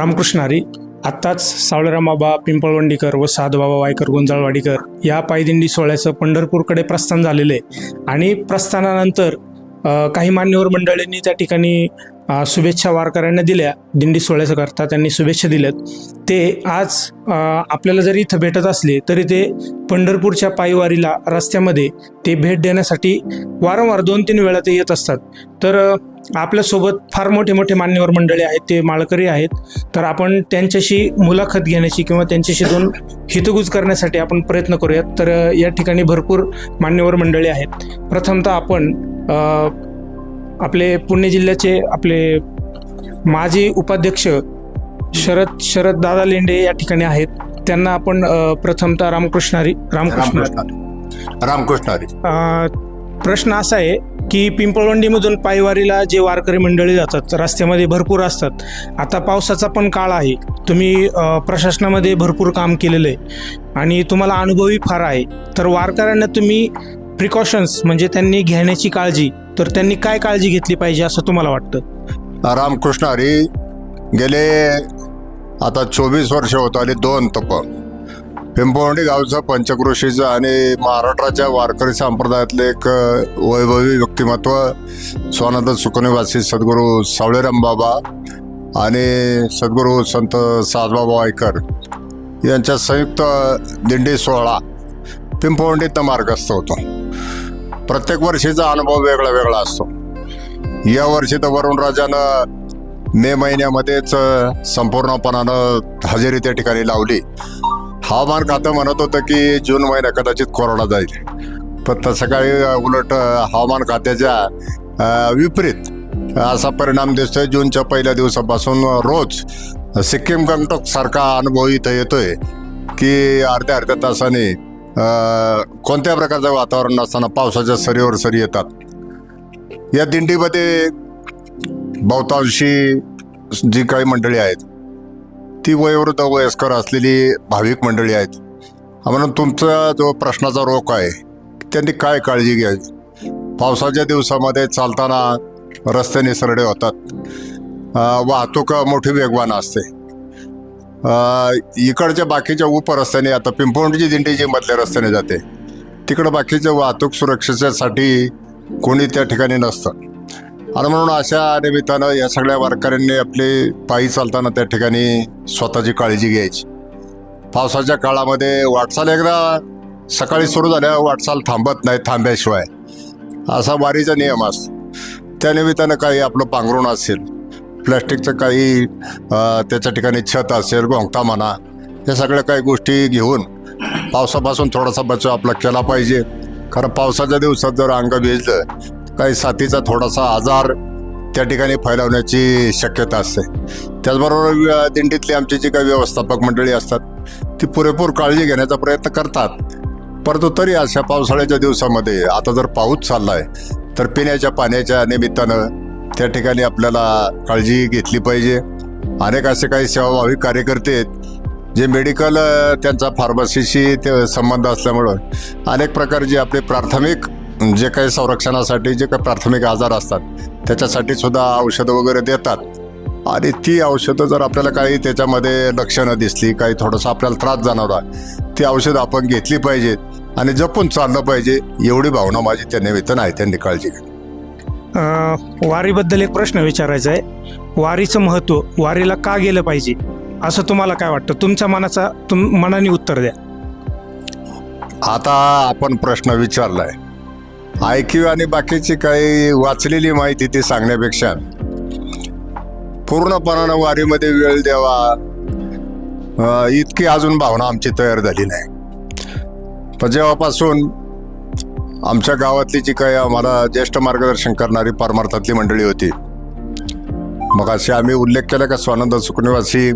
रामकृष्णारी आत्ताच सावळेराम बाबा पिंपळवंडीकर व साधूबाबा वायकर गुंजाळवाडीकर या पायदिंडी सोहळ्याचं पंढरपूरकडे प्रस्थान झालेलं आहे. आणि प्रस्थानानंतर काही मान्यवर मंडळींनी त्या ठिकाणी शुभेच्छा वारकऱ्यांना दिल्या. दिंडी सोहळ्याचं करता त्यांनी शुभेच्छा दिल्यात. ते आज आपल्याला जरी इथं भेटत असले तरी ते पंढरपूरच्या पायवारीला रस्त्यामध्ये ते भेट देण्यासाठी वारंवार दोन तीन वेळा ते येत असतात. तर आपल्यासोबत फार मोठे मोठे मान्यवर मंडळी आहेत ते माळकरी आहेत. तर आपण त्यांच्याशी मुलाखत घेण्याची किंवा त्यांच्याशी दोन हितगुज करण्यासाठी आपण प्रयत्न करूयात. तर या ठिकाणी भरपूर मान्यवर मंडळी आहेत. प्रथमतः आपण आपले पुणे जिल्ह्याचे आपले माजी उपाध्यक्ष शरद शरद दादा लेंडे या ठिकाणी आहेत. त्यांना आपण प्रथमतः रामकृष्णारी रामकृष्ण. रामकृष्ण रामकृष्णारी प्रश्न असा आहे की पिंपळवंडीमधून पायवारीला जे वारकरी मंडळी जातात रस्त्यामध्ये भरपूर असतात. आता पावसाचा पण काळ आहे. तुम्ही प्रशासनामध्ये भरपूर काम केलेलं आहे. आणि तुम्हाला अनुभवही फार आहे. तर वारकऱ्यांना तुम्ही प्रिकॉशन्स म्हणजे त्यांनी घेण्याची काळजी. तर त्यांनी काय काळजी घेतली पाहिजे असं तुम्हाला वाटतं? रामकृष्ण हरी गेले आता चोवीस वर्ष होत आले दोन तप. पिंपवंडी गावचं पंचकृषीचं आणि महाराष्ट्राच्या वारकरी संप्रदायातले एक वैभवी व्यक्तिमत्व स्वानंद सुकनिवासी सद्गुरू सावळेराम बाबा आणि सद्गुरू संत साधबाबा वायकर यांच्या संयुक्त दिंडी सोहळा पिंपवंडीतनं मार्गस्थ होतो. प्रत्येक वर्षीचा अनुभव वेगळा वेगळा असतो. या वर्षी तर वरुण राजानं मे महिन्यामध्येच संपूर्णपणानं हजेरी त्या ठिकाणी लावली. हवामान खातं म्हणत होतं की जून महिना कदाचित कोरडा जाईल. पण तसं काही उलट हवामान खात्याच्या विपरीत असा परिणाम दिसतोय. जूनच्या पहिल्या दिवसापासून रोज सिक्कीम गंगटोक सारखा अनुभव इथं येतोय की अर्ध्या अर्ध्या तासाने कोणत्या प्रकारचं वातावरण नसताना पावसाच्या सरीवर सरी येतात. या दिंडीमध्ये बहुतांशी जी काही मंडळी आहेत ती वयोवृद्ध वयस्कर असलेली भाविक मंडळी आहेत. म्हणून तुमचा जो प्रश्नाचा रोख आहे त्यांनी काय काळजी घ्यावी? पावसाच्या दिवसामध्ये चालताना रस्ते निसरडे होतात. वाहतूक मोठी वेगवान असते. इकडच्या बाकीच्या उपरस्त्याने आता पिंपवंडीची दिंडी जी मधल्या रस्त्याने जाते तिकडं बाकीच्या वाहतूक सुरक्षेसाठी कोणी त्या ठिकाणी नसतं. आणि म्हणून अशा निमित्तानं या सगळ्या वारकऱ्यांनी आपले पायी चालताना त्या ठिकाणी स्वतःची काळजी घ्यायची. पावसाच्या काळामध्ये वाटचाल एकदा सकाळी सुरू झाल्या वाटचाल थांबत नाही थांब्याशिवाय. असा वारीचा नियम असतो. त्या निमित्तानं काही आपलं पांघरुण असेल प्लॅस्टिकचं काही त्याच्या ठिकाणी छत असेल गोंगता म्हणा या सगळ्या काही गोष्टी घेऊन पावसापासून थोडासा बचाव आपला केला पाहिजे. कारण पावसाच्या दिवसात जर अंग भिजलं काही साथीचा थोडासा आजार त्या ठिकाणी फैलावण्याची शक्यता असते. त्याचबरोबर दिंडीतली आमची जी काही व्यवस्थापक मंडळी असतात ती पुरेपूर काळजी घेण्याचा प्रयत्न करतात. परंतु तरी अशा पावसाळ्याच्या दिवसामध्ये आता जर पाऊस चाललाय तर पिण्याच्या पाण्याच्या निमित्तानं त्या ठिकाणी आपल्याला काळजी घेतली पाहिजे. अनेक असे काही सेवाभावी कार्यकर्ते आहेत जे मेडिकल त्यांचा फार्मसीशी ते संबंध असल्यामुळं अनेक प्रकारचे आपले प्राथमिक जे काही संरक्षणासाठी जे काही प्राथमिक आजार असतात त्याच्यासाठी सुद्धा औषधं वगैरे देतात. आणि ती औषधं जर आपल्याला काही त्याच्यामध्ये लक्षणं दिसली काही थोडंसं आपल्याला त्रास जाणवला ती औषधं आपण घेतली पाहिजेत आणि जपून चाललं पाहिजे एवढी भावना माझी त्या निमित्तानं आहे त्यांनी काळजी घेतली. वारीबद्दल एक प्रश्न विचारायचा आहे. वारीचं महत्त्व वारीला का गेलं पाहिजे? असं तुम्हाला काय वाटतं? तुमच्या मनाचा तुम मनाने उत्तर द्या. आता आपण प्रश्न विचारलाय. ऐकीव आणि बाकीची काही वाचलेली माहिती ती सांगण्यापेक्षा. पूर्णपणानं वारीमध्ये वेळ द्यावा. इतकी अजून भावना आमची तयार झाली नाही. पण जेव्हापासून आमच्या गावातली जी काही आम्हाला ज्येष्ठ मार्गदर्शन करणारी परमार्थातली मंडळी होती. मग असे आम्ही उल्लेख केला का स्वानंद सुकनिवासी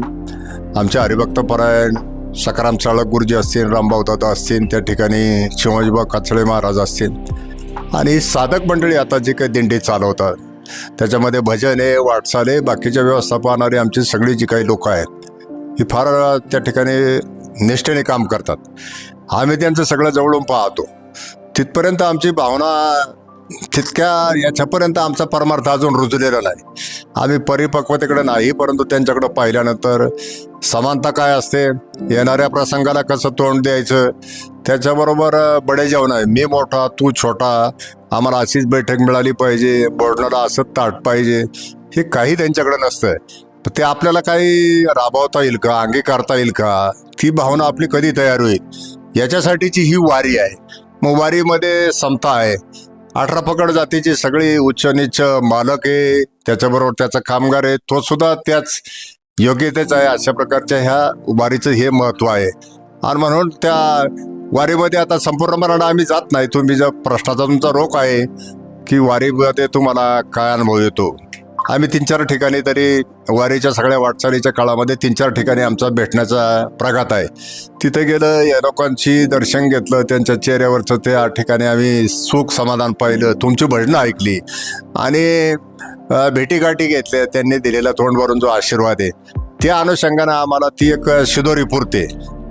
आमचे हरिभक्त परायण सकाराम चाळक गुरुजी असतील रामभाऊ दादा असतील त्या ठिकाणी शिवाजीबा काचळे महाराज असतील. आणि साधक मंडळी आता जी काही दिंडी चालवतात त्याच्यामध्ये भजन आहे वाटचाल आहे बाकीच्या व्यवस्थापनारी आमची सगळी जी काही लोकं आहेत ही फार त्या ठिकाणी निष्ठेने काम करतात. आम्ही त्यांचं सगळं जवळून पाहतो. तिथपर्यंत आमची भावना तितक्या याच्यापर्यंत आमचा परमार्थ अजून रुजलेला नाही. आम्ही परिपक्वतेकडे नाही परंतु त्यांच्याकडे पाहिल्यानंतर समानता काय असते? येणाऱ्या प्रसंगाला कसं तोंड द्यायचं? त्याच्याबरोबर बडे जेवण आहे. मी मोठा तू छोटा आम्हाला अशीच बैठक मिळाली पाहिजे बोलणारा असंच ताट पाहिजे हे काही त्यांच्याकडे नसतं ते आपल्याला काही राबवता येईल का अंगीकारता येईल का? ती भावना आपली कधी तयार होईल? याच्यासाठीची ही वारी आहे. मग वारीमध्ये समता आहे. अठरा पकड जातीची सगळी उच्च नीच मालक आहे. त्याच्याबरोबर त्याचा कामगार आहे. तो सुद्धा त्याच योग्यतेच आहे अशा प्रकारच्या ह्या वारीचं हे महत्त्व आहे. आणि म्हणून त्या वारीमध्ये आता संपूर्ण मराठा आम्ही जात नाही. तुम्ही जर प्रश्नाचा तुमचा रोख आहे की वारीमध्ये तुम्हाला काय अनुभव येतो? आम्ही तीन चार ठिकाणी तरी वारीच्या सगळ्या वाटचालीच्या काळामध्ये तीन चार ठिकाणी आमचा भेटण्याचा प्रघात आहे. तिथे गेलं या लोकांची दर्शन घेतलं त्यांच्या चेहऱ्यावरचं त्या ठिकाणी आम्ही सुख समाधान पाहिलं तुमची भजनं ऐकली. आणि भेटीगाठी घेतल्या त्यांनी दिलेला तोंड भरून जो आशीर्वाद आहे. त्या अनुषंगानं आम्हाला ती एक शिदोरी पुरते.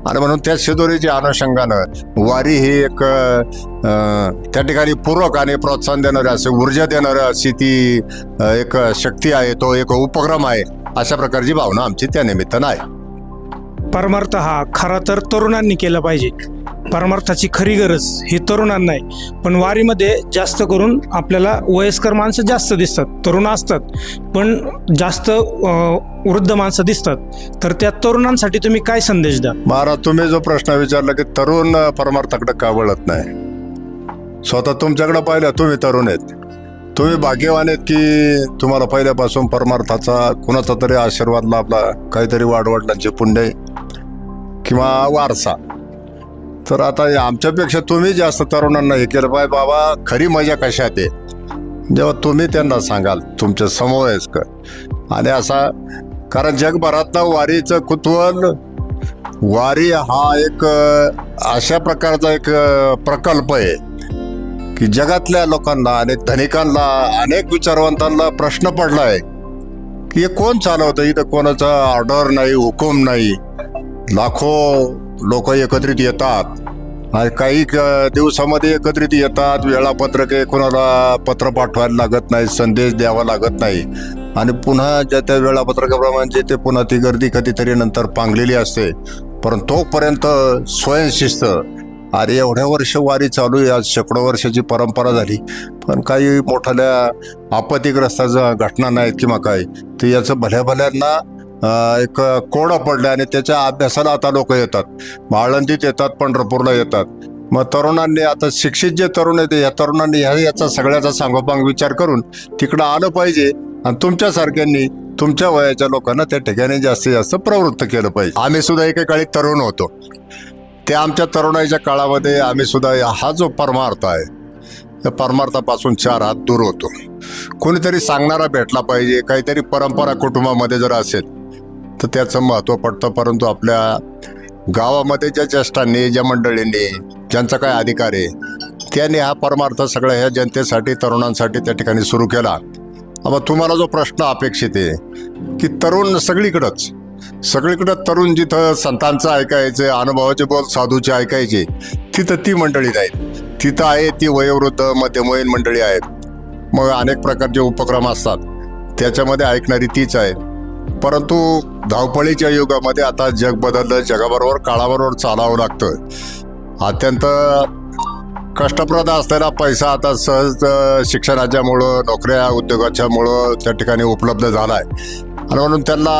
आणि म्हणून त्या शिदोरीच्या अनुषंगानं वारी ही एक त्या ठिकाणी पूरक आणि प्रोत्साहन देणारी असे ऊर्जा देणारी अशी ती एक शक्ती आहे तो एक उपक्रम आहे अशा प्रकारची भावना आमची त्या निमित्तानं आहे. परमार्थ हा खरा तर तरुणांनी केला पाहिजे. परमार्थाची खरी गरज ही तरुणांना आहे. पण वारीमध्ये जास्त करून आपल्याला वयस्कर माणसं जास्त दिसतात तरुण असतात. पण जास्त वृद्ध माणसं दिसतात. तर त्या तरुणांसाठी तुम्ही काय संदेश द्या महाराज तुम्ही जो प्रश्न विचारला की तरुण परमार्थाकडे का वळत नाही? स्वतः तुमच्याकडे पाहिलं तुम्ही तरुण आहेत. तुम्ही भाग्यवान आहेत की तुम्हाला पहिल्यापासून परमार्थाचा कुणाचा तरी आशीर्वाद लाभला काहीतरी वाडवडिलांचे पुण्य किंवा वारसा. तर आता आमच्यापेक्षा तुम्ही जास्त तरुणांना हे केलं पाहिजे. बाबा खरी मजा कशात आहे? जेव्हा तुम्ही त्यांना सांगाल तुमच्यासमोर आहेच का? आणि असा कारण जगभरातलं वारीचं कुतूहल वारी हा एक अशा प्रकारचा एक प्रकल्प आहे की जगातल्या लोकांना आणि धनिकांना अनेक विचारवंतांना प्रश्न पडला आहे की हे कोण चालवतं? इथं कोणाचा ऑर्डर नाही हुकूम नाही. लाखो लोक एकत्रित येतात. आणि काही दिवसामध्ये एकत्रित येतात वेळापत्रक कोणाला पत्र पाठवायला लागत नाही संदेश द्यावा लागत नाही. आणि पुन्हा ज्या त्या वेळापत्रकाप्रमाणे जे ते पुन्हा ती गर्दी कधीतरी नंतर पांगलेली असते परंतु तोपर्यंत स्वयंशिस्त अरे एवढ्या वर्ष वारी चालू आहे आज शेकडो वर्षाची परंपरा झाली पण काही मोठ्या आपत्तीग्रस्ताच्या घटना नाहीत किंवा काय तर याचं भल्या भल्यांना एक कोडं पडलं आणि त्याच्या अभ्यासाला आता लोक येतात. आळंदीत येतात पंढरपूरला येतात. मग तरुणांनी आता शिक्षित जे तरुण आहेत या तरुणांनी ह्या याचा सगळ्याचा सांगोपांग विचार करून तिकडं आलं पाहिजे. आणि तुमच्यासारख्यांनी तुमच्या वयाच्या लोकांना त्या ठिकाणी जास्तीत जास्त प्रवृत्त केलं पाहिजे. आम्ही सुद्धा एकेकाळी तरुण होतो. त्या आमच्या तरुणाईच्या काळामध्ये आम्ही सुद्धा हा जो परमार्थ आहे त्या परमार्थापासून चार हात दूर होतो. कोणीतरी सांगणारा भेटला पाहिजे काहीतरी परंपरा कुटुंबामध्ये जर असेल तर त्याचं महत्त्व पडतं. परंतु आपल्या गावामध्ये ज्या ज्येष्ठांनी ज्या मंडळींनी ज्यांचा काय अधिकार आहे त्यांनी हा परमार्थ सगळ्या ह्या जनतेसाठी तरुणांसाठी त्या ठिकाणी सुरू केला. मग तुम्हाला जो प्रश्न अपेक्षित आहे की तरुण सगळीकडंच सगळीकडं तरुण जिथं संतांचं ऐकायचं अनुभवाचे बोल साधूचे ऐकायचे तिथं ती मंडळी नाहीत. तिथं आहे ती वयोवृद्ध मध्यमवयीन मंडळी आहेत. मग अनेक प्रकारचे उपक्रम असतात. त्याच्यामध्ये ऐकणारी तीच आहे परंतु धावपळीच्या युगामध्ये आता जग बदललं जगाबरोबर काळाबरोबर चालावं लागतं. अत्यंत कष्टप्रद असलेला पैसा आता सहज शिक्षणाच्यामुळं नोकऱ्या उद्योगाच्यामुळं त्या ठिकाणी उपलब्ध झाला आहे आणि म्हणून त्यांना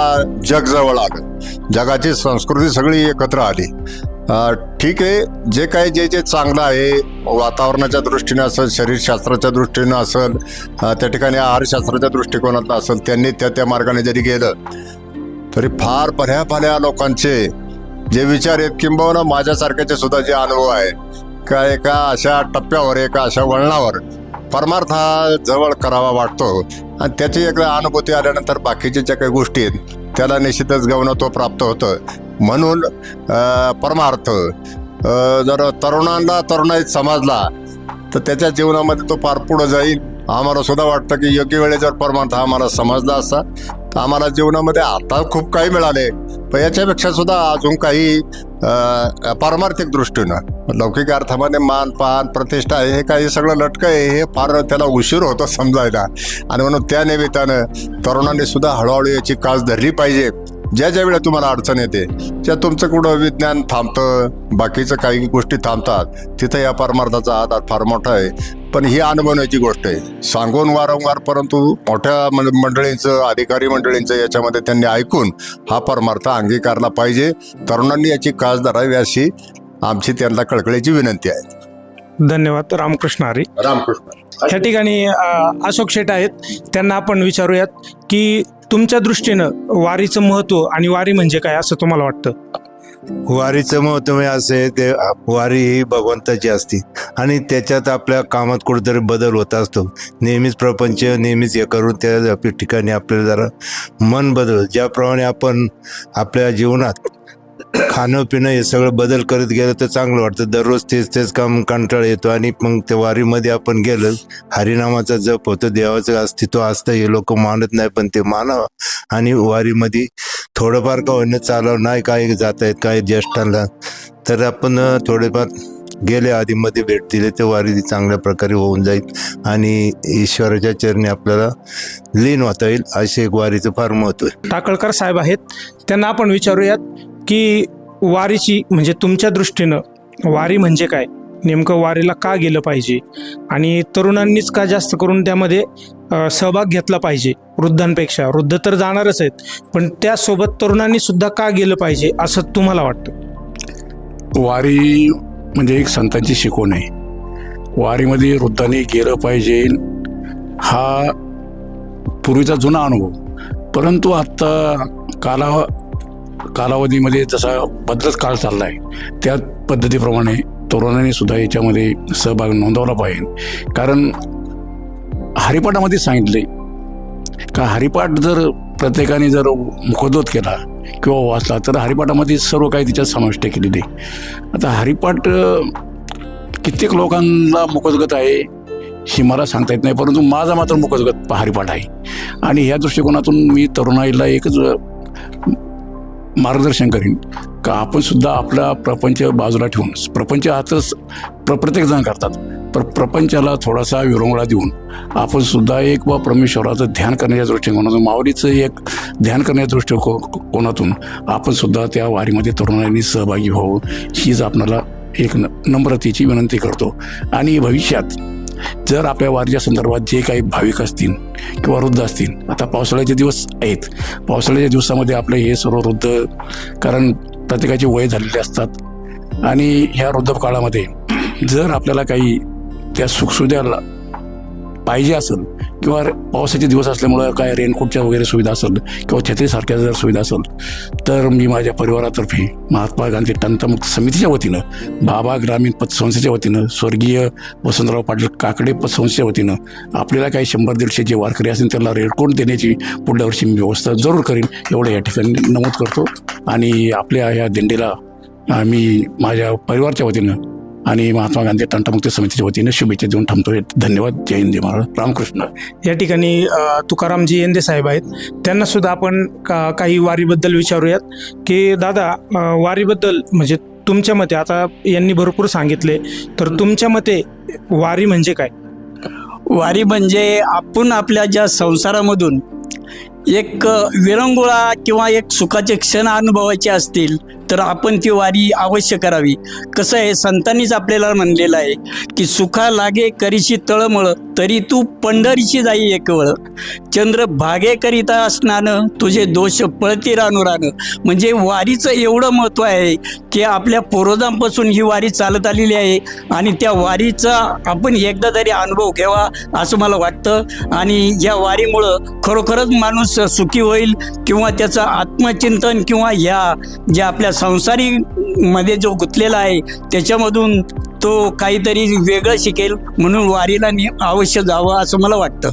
जग जवळ आलं. जगाची संस्कृती सगळी एकत्र आली. ठीक आहे जे काही जे जे चांगलं आहे वातावरणाच्या दृष्टीने असेल शरीरशास्त्राच्या दृष्टीनं असेल त्या ठिकाणी आहारशास्त्राच्या दृष्टिकोनातून असेल त्यांनी त्या त्या मार्गाने जरी गेलं तरी फार पर्या भल्या लोकांचे जे विचार आहेत किंबहुना माझ्यासारख्याचे सुद्धा जे अनुभव आहे का एका अशा टप्प्यावर एका अशा वळणावर परमार्थ हा जवळ करावा वाटतो. आणि त्याची एक अनुभूती आल्यानंतर बाकीच्या ज्या काही गोष्टी आहेत त्याला निश्चितच गौणत्व प्राप्त होतं. म्हणून परमार्थ जर तरुणांना तरुणाईत समजला तर त्याच्या जीवनामध्ये तो पार पुढं जाईल. आम्हाला सुद्धा वाटतं की योग्य वेळेस जर परमार्थ हा आम्हाला समजला असता आम्हाला जीवनामध्ये आता खूप काही मिळाले. पण याच्यापेक्षा सुद्धा अजून काही पारमार्थिक दृष्टीनं लौकिक अर्थामध्ये मान पान प्रतिष्ठा हे काही सगळं लटकं आहे हे फार त्याला उशीर होतं समजायला. आणि म्हणून त्या निमित्तानं तरुणांनी सुद्धा हळूहळू याची कास धरली पाहिजे. ज्या ज्या वेळेला तुम्हाला अडचण येते ज्या तुमचं कुठं विज्ञान थांबतं बाकीचं काही गोष्टी थांबतात तिथं या परमार्थाचा आधार फार मोठा आहे. पण ही अनुभवण्याची गोष्ट आहे. सांगून वारंवार परंतु मोठ्या मंड- मंडळींचं अधिकारी मंडळींचं याच्यामध्ये त्यांनी ऐकून हा परमार्थ अंगीकारला पाहिजे. तरुणांनी याची कास धरावी अशी आमची त्यांना कळकळीची विनंती आहे. धन्यवाद. रामकृष्ण हरी. रामकृष्ण या ठिकाणी अशोक शेट आहेत. त्यांना आपण विचारूयात की तुमच्या दृष्टीनं वारीचं महत्त्व आणि वारी म्हणजे काय असं तुम्हाला वाटतं? वारीचं महत्त्व हे असं आहे ते वारी ही भगवंताची असते. आणि त्याच्यात आपल्या कामात कुठेतरी बदल होत असतो. नेहमीच प्रपंच नेहमीच हे करून त्या आपल्या ठिकाणी आपल्याला जरा मन बदल ज्याप्रमाणे आपण आपल्या जीवनात खाणं पिणं हे सगळं बदल करत गेलं तर चांगलं वाटतं. दररोज तेच तेच काम कंटाळ येतो आणि मग त्या वारीमध्ये आपण गेलं हरिनामाचा जप होतो देवाचं अस्तित्व असतं हे लोक मानत नाही पण ते मानावं. आणि वारीमध्ये थोडंफार का चालव नाही काही जात आहेत काय ज्येष्ठांना. तर आपण थोडेफार गेले आधीमध्ये भेट दिले ते वारी चांगल्या प्रकारे होऊन जाईल. आणि ईश्वराच्या चरणी आपल्याला लीन होता येईल असे एक वारीचं फार महत्त्व आहे. टाकळकर साहेब आहेत. त्यांना आपण विचारूयात की वारीची म्हणजे तुमच्या दृष्टीनं वारी म्हणजे काय? नेमकं वारीला का गेलं पाहिजे? आणि तरुणांनीच का जास्त करून त्यामध्ये सहभाग घेतला पाहिजे? वृद्धांपेक्षा. वृद्ध तर जाणारच आहेत पण त्यासोबत तरुणांनी सुद्धा का गेलं पाहिजे असं तुम्हाला वाटतं? वारी म्हणजे एक संतांची शिकवण आहे. वारीमध्ये वृद्धांनी गेलं पाहिजे हा पूर्वीचा जुना अनुभव. परंतु आत्ता काला कालावधीमध्ये जसा बदलत काळ चालला आहे त्या पद्धतीप्रमाणे तरुणांनी सुद्धा याच्यामध्ये सहभाग नोंदवला पाहिजे. कारण हरिपाठामध्ये सांगितले का हरिपाठ जर प्रत्येकाने जर मुखोद्गत केला किंवा वाचला तर हरिपाठामध्ये सर्व काही तिच्यात समाविष्ट केलेले आता हरिपाठ कित्येक लोकांना मुखोद्गत आहे ही मला सांगता येत नाही परंतु माझा मात्र मुखोद्गत हरिपाठ आहे. आणि ह्या दृष्टिकोनातून मी तरुणाईला एकच मार्गदर्शन करीन. का आपण सुद्धा आपला प्रपंच बाजूला ठेवून प्रपंच आताच प्र प्रत्येक जण करतात. पर प्रपंचाला थोडासा विरंगुळा देऊन आपण सुद्धा एक व परमेश्वराचं ध्यान करण्याच्या दृष्टिकोनातून माऊलीचं एक ध्यान करण्याच्या दृष्टिकोनातून आपण सुद्धा त्या वारीमध्ये तरुणांनी सहभागी व्हावं हीच आपणाला एक न नम्रतेची विनंती करतो. आणि भविष्यात जर आपल्या वारीच्या संदर्भात जे काही भाविक असतील किंवा वृद्ध असतील आता पावसाळ्याचे दिवस आहेत. पावसाळ्याच्या दिवसामध्ये आपले हे सर्व वृद्ध कारण प्रत्येकाची वय झालेली असतात. आणि ह्या वृद्ध काळामध्ये जर आपल्याला काही त्या सुखसुविधा पाहिजे असेल किंवा पावसाचे दिवस असल्यामुळं काय रेनकोटच्या वगैरे सुविधा असेल किंवा छत्रीसारख्या जर सुविधा असेल तर मी माझ्या परिवारातर्फे महात्मा गांधी तंतमुक्त समितीच्या वतीनं बाबा ग्रामीण पतसंस्थेच्या वतीनं स्वर्गीय वसंतराव पाटील काकडे पतसंस्थेच्या वतीनं आपल्याला काही शंभर दीडशे जे वारकरी असतील त्यांना रेडकोट देण्याची पुढल्या वर्षी मी व्यवस्था जरूर करीन एवढं या ठिकाणी नमूद करतो. आणि आपल्या ह्या दिंडीला मी माझ्या परिवारच्या वतीनं आणि महात्मा गांधी तंटामुक्ती समितीच्या वतीने शुभेच्छा देऊन थांबतोय. धन्यवाद. जय हिंद जय महाराज रामकृष्ण. या ठिकाणी तुकारामजी येंदे साहेब आहेत. त्यांना सुद्धा आपण का काही वारीबद्दल विचारूयात की दादा वारीबद्दल म्हणजे तुमच्या मते आता यांनी भरपूर सांगितले तर तुमच्या मते वारी म्हणजे काय? वारी म्हणजे आपण आपल्या ज्या संसारामधून एक विरंगुळा किंवा एक सुखाचे क्षण अनुभवायचे असतील तर आपण ती वारी अवश्य करावी. कसं आहे संतांनीच आपल्याला म्हणलेलं आहे की सुखा लागे करीशी तळमळ तरी तू पंढरीशी जाई एकवळ. चंद्र भागे करिता असणानं तुझे दोष पळती रानू रानं. म्हणजे वारीचं एवढं महत्त्व आहे की आपल्या पूर्वजांपासून ही वारी चालत आलेली आहे आणि त्या वारीचा आपण एकदा तरी अनुभव घ्यावा असं मला वाटतं. आणि या वारीमुळं खरोखरच माणूस सुखी होईल किंवा त्याचं आत्मचिंतन किंवा ह्या ज्या आपल्या संसारी मध्ये जो गुंतलेला आहे त्याच्यामधून तो काहीतरी वेगळं शिकेल म्हणून वारीला नि- अवश्य जावं असं मला वाटतं.